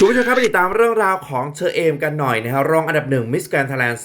คุณผู้ชมครับไปติดตามเรื่องราวของเชอเอมกันหน่อยนะฮะรองอันดับหนึ่งมิสแกรนด์ไทยแลนด์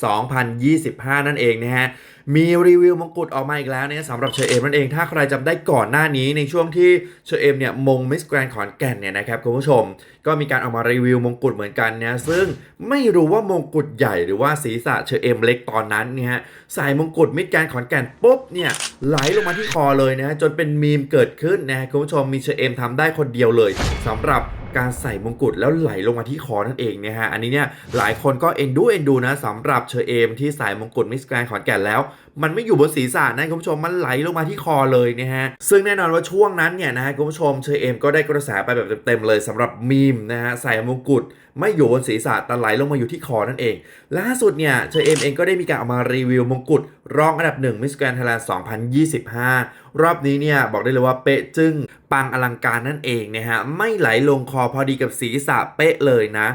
2025 นั่นเองนะฮะมีรีวิวมงกุฎออกมาอีกแล้วเนี่ยสำหรับเชอเอมนั่นเองถ้าใครจำได้ก่อนหน้านี้ในช่วงที่เชอเอมเนี่ยมงมิสแกรนขอนแก่นเนี่ยนะครับคุณผู้ชม ก็มีการเอามารีวิวมงกุฎเหมือนกันนะซึ่งไม่รู้ว่ามงกุฎใหญ่หรือว่าศีรษะเชอเอมเล็กตอนนั้นเนี่ยฮะใส่มงกุฎมิสแกรนขอนแก่นปุ๊บเนี่ยไหลลงมาที่คอเลยนะจนเป็นมีมเกิดขึ้นนะคุณผู้ชมมีเชอเอมทำได้คนเดียวเลยสำหรับการใส่มงกุฎแล้วไหลลงมาที่คอนั่นเองนะฮะอันนี้เนี่ยหลายคนก็เอ็นดูเอ็นดูนะสำหรับเชอเอมที่ใส่มงกุฎมิสแกรนขอนแก่นแล้วมันไม่อยู่บนศีรษะนะคุณผู้ชมมันไหลลงมาที่คอเลยนะฮะซึ่งแน่นอนว่าช่วงนั้นเนี่ยนะฮะคุณผู้ชมเชอเอมก็ได้กระแสไปแบบเต็มๆเลยสำหรับมีมนะฮะใส่มงกุฎไม่อยู่บนศีรษะแต่ไหลลงมาอยู่ที่คอนั่นเอง ล่าสุดเนี่ยเชอเอมเองก็ได้มีการเอามารีวิวมงกุฎรองอันดับหนึ่งมิสแกรนไทยแลนด์2025 รอบนี้เนี่ยบอกได้เลยว่าเป๊ะจึ้งปังอลังการนั่นเองนะฮะไม่ไหลลงคอพอดีกับศีรษะเป๊ะเลยนะ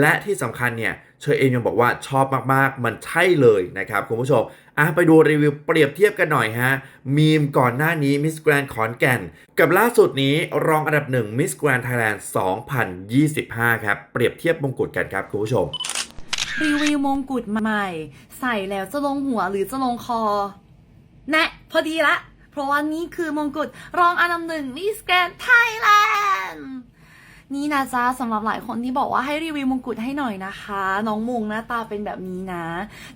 และที่สำคัญเนี่ยเชอเอมยังบอกว่าชอบมากๆ มันใช่เลยนะครับคุณผู้ชมอะไปดูรีวิวเปรียบเทียบกันหน่อยฮะ มีมก่อนหน้านี้มิสแกรนขอนแก่น กับล่าสุดนี้รองอันดับหนึ่งมิสแกรนไทยแลนด์2025 ครับ เปรียบเทียบมงกุฎกันครับคุณผู้ชม รีวิวมงกุฎใหม่ ใส่แล้วจะลงหัวหรือจะลงคอแนะ พอดีละ เพราะว่านี่คือมงกุฎรองอันดับหนึ่งมิสแกรนไทยแลนด์นี่นะจ๊ะสำหรับหลายคนที่บอกว่าให้รีวิวมงกุฎให้หน่อยนะคะ น้องมงหน้าตาเป็นแบบนี้นะ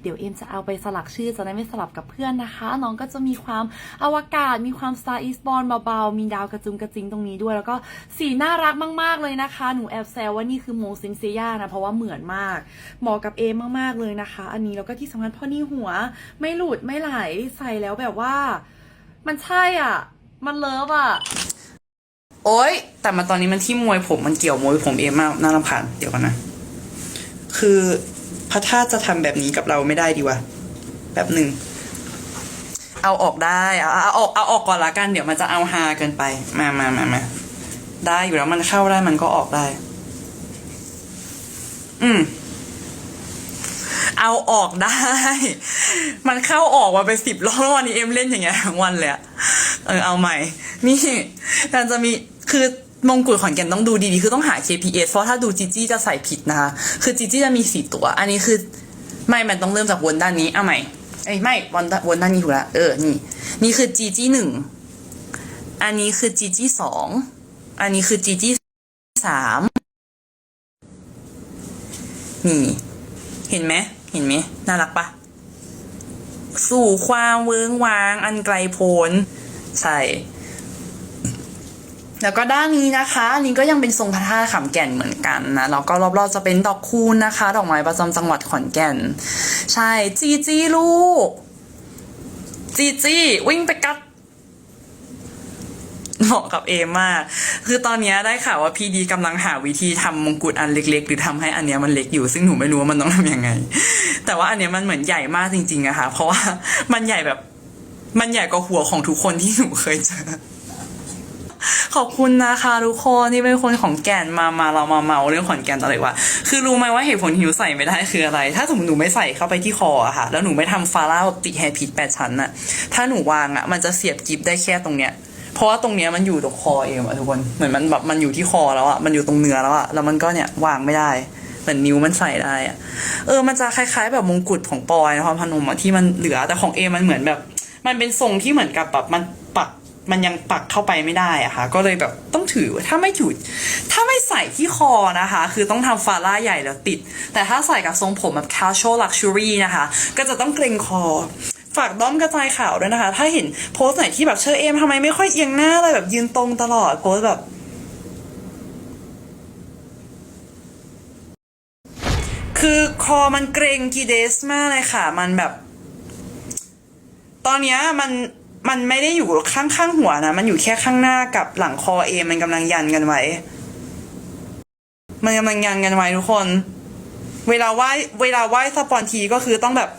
เดี๋ยวเอ็มจะเอาไปสลักชื่อจะได้ไม่สลับกับเพื่อนนะคะ น้องก็จะมีความอวกาศ มีความสไตล์อีสบอลเบาๆ มีดาวกระจุมกระจิงตรงนี้ด้วย แล้วก็สีน่ารักมากๆเลยนะคะ หนูแอบแซวว่านี่คือโมซินเซียนะ เพราะว่าเหมือนมาก เหมาะกับเอมมากๆเลยนะคะ อันนี้แล้วก็ที่สำคัญพราะนี่หัวไม่หลุดไม่ไหลใส่แล้วแบบว่า มันใช่อะ มันเลิฟอะ โอ๊ย แต่มาตอนนี้มันที่มวยผมมันเกี่ยวมวยผมเองมากน่ารำคาญเดี๋ยวกันนะ คือพระธาตุจะทำแบบนี้กับเราไม่ได้ดีวะแบบหนึ่ง เอาออกได้เอาเอาออกเอาออกก่อนละกัน เดี๋ยวมันจะเอาฮาเกินไป มามามามาได้อยู่แล้วมันเข้าได้มันก็ออกได้ อืม เอาออกได้ มันเข้าออกมาไปสิบรอบแล้ววันนี้เอ็มเล่นอย่างเงี้ยทั้งวันเลยเออเอาใหม่ นี่การจะมีคือมงกุฎขอนแก่นต้องดูดีๆ คือต้องหา KPS เพราะถ้าดูจีจี้จะใส่ผิดนะคะ คือจีจี้จะมีสี่ตัว อันนี้คือ ไม่มันต้องเริ่มจากวนด้านนี้ เอาใหม่เอ้ยไม่วนด้านวนด้านนี้ถูกละเออ นี่ นี่คือจีจี้หนึ่ง อันนี้คือจีจี้สอง อันนี้คือจีจี้สามนี่ เห็นไหม เห็นไหมน่ารักปะสู่ความเวิ้งว้างอันไกลโพ้นใช่แล้วก็ด้านนี้นะคะ อันนี้ก็ยังเป็นทรงพระธาตุขำแก่นเหมือนกันนะ แล้วก็รอบๆจะเป็นดอกคูณนะคะ ดอกไม้ประจำจังหวัดขอนแก่น ใช่ จีจีลูก จีจีวิ่งไปกัด เหมาะกับเอมมาก คือตอนนี้ได้ข่าวว่าพีดีกำลังหาวิธีทำมงกุฎอันเล็ก ๆ หรือทำให้อันเนี้ยมันเล็กอยู่ซึ่งหนูไม่รู้ว่ามันต้องทำยังไง แต่ว่าอันเนี้ยมันเหมือนใหญ่มากจริงๆอะค่ะ เพราะว่ามันใหญ่แบบมันใหญ่กว่าหัวของทุกคนที่หนูเคยเจอขอบคุณนะคะทุกคนที่เป็นคนของแก่นมามาเรามาเมาเรื่องขอนแก่นอะไรวะคือรู้ไหมว่าเหตุผลที่หนูใส่ไม่ได้คืออะไร ถ้าสมมติหนูไม่ใส่เข้าไปที่คออะค่ะ แล้วหนูไม่ทำฟาร่าแบบติดแฮร์พิทแปดชั้นอะถ้าหนูวางอะมันจะเสียบกิฟได้แค่ตรงเนี้ย ราะว่าตรงเนี้ยมันอยู่ตรงคอเองอะทุกคนเหมือนมันแบบมันอยู่ที่คอแล้วอะมันอยู่ตรงเนื้อแล้วอะแล้วมันก็เนี่ยวางไม่ได้เหมือนนิ้วมันใส่ได้อะเออมันจะคล้าย ๆ แบบมงกุฎของปอยนครพนมอะที่มันเหลือแต่ของเอมันเหมือนแบบ มันเป็นทรงที่เหมือนกับแบบมันปักมันยังปักเข้าไปไม่ได้อะค่ะ ก็เลยแบบต้องถือถ้าไม่ถือถ้าไม่ใส่ที่คอนะคะ คือต้องทำฟาร่าใหญ่แล้วติด แต่ถ้าใส่กับทรงผมแบบ casual luxury นะคะ ก็จะต้องเกรงคอ ฝากด้อมกระจายข่าวด้วยนะคะ ถ้าเห็นโพสต์ไหนที่แบบเชอเอมทำไมไม่ค่อยเอียงหน้าเลยแบบยืนตรงตลอดโพสแบบ คือคอมันเกรงกีเดสมากเลยค่ะ มันแบบ ตอนเนี้ยมันมันไม่ได้อยู่ข้างข้างหัวนะ มันอยู่แค่ข้างหน้ากับหลังคอเอมมันกำลังยันกันไว้ มันกำลังยันกันไว้ทุกคน เวลาไหว้เวลาไหว้สปอนทีก็คือต้องแบบ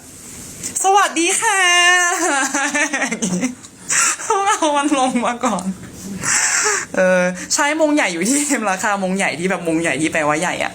สวัสดีค่ะเอามันลงมาก่อน เออใช้มงใหญ่อยู่ที่เทมราคามงใหญ่ที่แบบมงใหญ่ที่แปลว่าใหญ่อะ